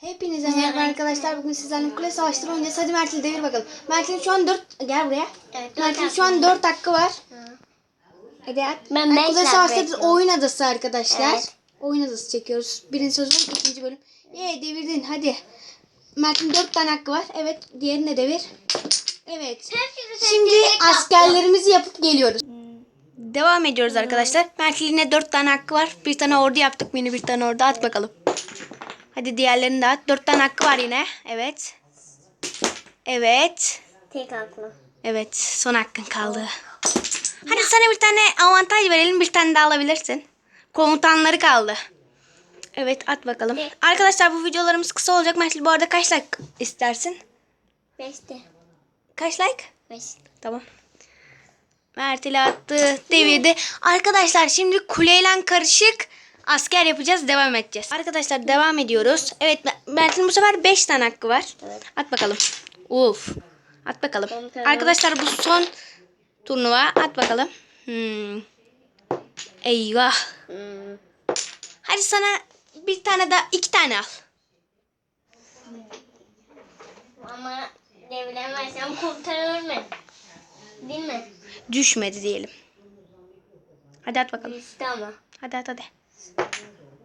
Hepinize merhaba arkadaşlar. Bugün sizlerle kule savaşları oynayacağız. Hadi Mert'le devir bakalım. Mert'in şu an 4... Gel buraya. Evet, Mert'in şu an 4 hakkı var. Hadi at. Ben Yani Kule savaşları oyun adası arkadaşlar. Evet. Oyun adası çekiyoruz. Birinci sezon ikinci bölüm. Ye devirdin hadi. Mert'in 4 tane hakkı var. Evet diğerini de devir. Evet. Şimdi askerlerimizi yapıp geliyoruz. Devam ediyoruz arkadaşlar. Mert'in yine 4 tane hakkı var. Bir tane ordu yaptık mini bir tane ordu at bakalım. Hadi diğerlerini de at. 4 tane hakkı var yine. Evet. Evet. Tek haklı. Evet. Son hakkın kaldı. Hadi sana bir tane avantaj verelim. Bir tane daha alabilirsin. Komutanları kaldı. Evet at bakalım. Arkadaşlar bu videolarımız kısa olacak. Mert'li bu arada kaç like istersin? Beşte. Kaç like? Beş. Tamam. Mert ile attı. Devirdi. Arkadaşlar şimdi kuleyle karışık asker yapacağız. Devam edeceğiz. Arkadaşlar devam ediyoruz. Evet Mert'in bu sefer 5 tane hakkı var. Evet. At bakalım. Uf. At bakalım. Arkadaşlar bu son turnuva. At bakalım. Hmm. Eyvah. Hmm. Hadi sana bir tane daha iki tane al. Ama deviremezsem kurtarır mı? Değil mi? Düşmedi diyelim. Hadi at bakalım. İşte ama. Hadi at hadi.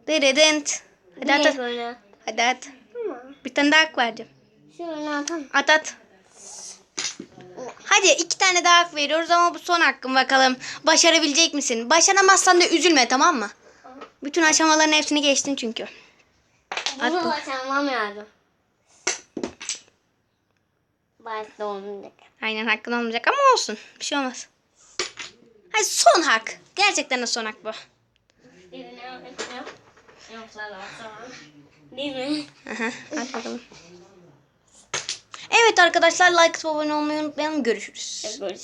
Dırıdınt. Hadi at at. böyle? Hadi at. Tamam. Bir tane daha hak vereceğim. Şöyle atalım. At at. Hadi iki tane daha hak veriyoruz ama bu son hakkın bakalım. Başarabilecek misin? Başaramazsan da üzülme tamam mı? Bütün aşamaların hepsini geçtin çünkü. Bunu başarmam lazım. Başta olmayacak. Aynen hakkın olmayacak ama olsun. Bir şey olmaz. Hadi son hak. Gerçekten de son hak bu. Değil mi? Aha, at bakalım. Evet arkadaşlar like abone olmayı unutmayalım. Görüşürüz. Görüşürüz.